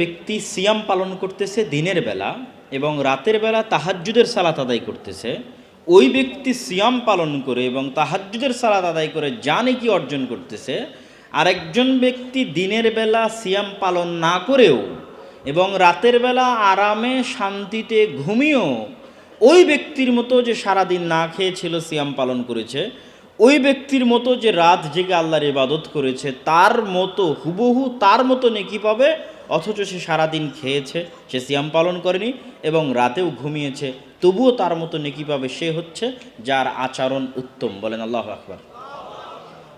ব্যক্তি সিয়াম পালন করতেছে দিনের বেলা এবং রাতের বেলা তাহাজ্জুদের সালাত আদায় করতেছে, ওই ব্যক্তি সিয়াম পালন করে এবং তাহাজ্জুদের সালাত আদায় করে জানে কি অর্জন করতেছে, আরেকজন ব্যক্তি দিনের বেলা সিয়াম পালন না করেও এবং রাতের বেলা আরামে, শান্তিতে ঘুমিয়েও ওই ব্যক্তির মতো যে সারাদিন না খেয়েছিল সিয়াম পালন করেছে ওই ব্যক্তির মতো যে রাত জেগে আল্লাহর ইবাদত করেছে, তার মতো, হুবহু তার মতো নেকি পাবে, অথচ সে সারাদিন খেয়েছে, সে সিয়াম পালন করেনি এবং রাতেও ঘুমিয়েছে, তবুও তার মতো নেকি পাবে সে হচ্ছে যার আচরণ উত্তম। বলেন আল্লাহ আকবর।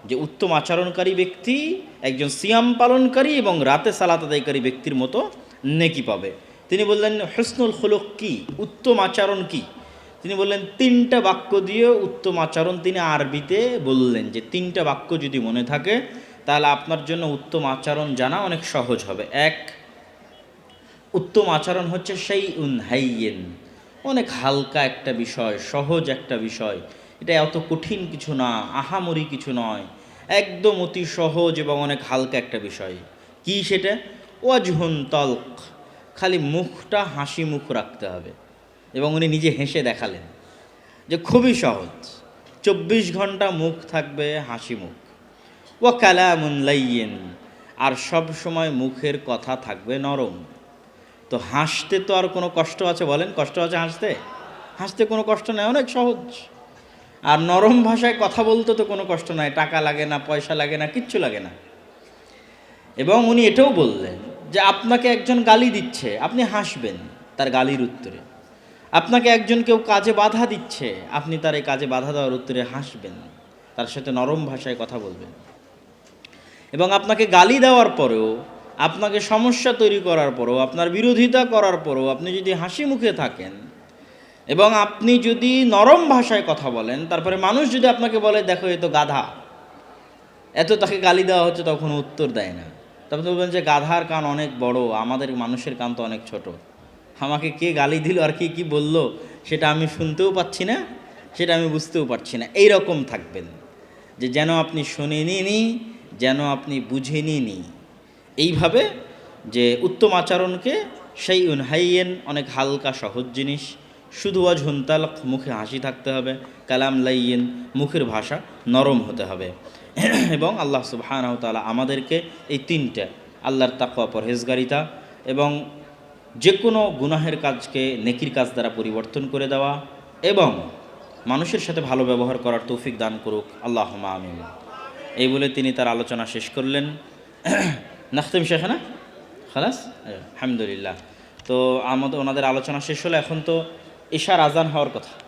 যে উত্তম আচরণকারী ব্যক্তি, একজন সিয়াম পালনকারী এবং রাতে সালাত আদায়কারী ব্যক্তির মতো নেকি পাবে। তিনি বললেন, হসনুল হলুক কি? উত্তম আচরণ কি? তিনি বললেন, তিনটা বাক্য দিয়ে উত্তম আচরণ তিনি আরবিতে বললেন যে, তিনটা বাক্য যদি মনে থাকে, তাহলে আপনার জন্য উত্তম আচরণ জানা অনেক সহজ হবে। এক, উত্তম আচরণ হচ্ছে সেই উন হাইয়েন। অনেক হালকা একটা বিষয়, সহজ একটা বিষয়। এটা এত কঠিন কিছু না, আহামরি কিছু নয়। একদম অতি সহজ এবং অনেক হালকা একটা বিষয়। কি সেটা? ওয়াজহুন তলক। খালি মুখটা হাসি মুখ রাখতে হবে। এবং উনি নিজে হেসে দেখালেন যে খুবই সহজ। চব্বিশ ঘণ্টা মুখ থাকবে হাসি মুখ। ও কালামুন লাইয়েন আর সব সময় মুখের কথা থাকবে নরম। তো হাসতে তো আর কোনো কষ্ট আছে বলেন? কষ্ট আছে হাসতে? হাসতে কোনো কষ্ট নেই, অনেক সহজ। আর নরম ভাষায় কথা বলতে তো কোনো কষ্ট নাই, টাকা লাগে না, পয়সা লাগে না, কিচ্ছু লাগে না। এবং উনি এটাও বললেন যে, আপনাকে একজন গালি দিচ্ছে, আপনি হাসবেন তার গালির উত্তরে। আপনাকে একজন কেউ কাজে বাধা দিচ্ছে, আপনি তার এই কাজে বাধা দেওয়ার উত্তরে হাসবেন, তার সাথে নরম ভাষায় কথা বলবেন। এবং আপনাকে গালি দেওয়ার পরেও, আপনাকে সমস্যা তৈরি করার পরেও, আপনার বিরোধিতা করার পরেও আপনি যদি হাসি মুখে থাকেন, এবং আপনি যদি নরম ভাষায় কথা বলেন, তারপরে মানুষ যদি আপনাকে বলে, দেখো, এ তো গাধা। এত তাকে গালি দেওয়া হচ্ছে তখন উত্তর দেয় না। তখন বলবেন যে, গাধার কান অনেক বড়, আমাদের মানুষের কান তো অনেক ছোট। আমাকে কে গালি দিল আর কি কি বলল, সেটা আমি শুনতেও পাচ্ছি না, সেটা আমি বুঝতেও পারছি না। এই রকম থাকবেন যে যেন আপনি শোনেনি নি, যেন আপনি বুঝেনি নি। এইভাবে যে উত্তম আচরণকে সেই উনহাইয়েন, অনেক হালকা সহজ জিনিস। শুধু আজ মুখে হাসি থাকতে হবে, কালাম লাইয়েন, মুখের ভাষা নরম হতে হবে। এবং আল্লাহ সুবহানাহু তাআলা আমাদেরকে এই তিনটা, আল্লাহর তাকওয়া পরহেজগারিতা এবং যে কোনো গুনাহের কাজকে নেকির কাজ দ্বারা পরিবর্তন করে দেওয়া এবং মানুষের সাথে ভালো ব্যবহার করার তৌফিক দান করুক আল্লাহ আমিন। এই বলে তিনি তার আলোচনা শেষ করলেন। নাখতিম শেখ, না? খালাস? আলহামদুলিল্লাহ তো আমাদের, ওনাদের আলোচনা শেষ হলো, এখন তো ঈশার আজান হওয়ার কথা।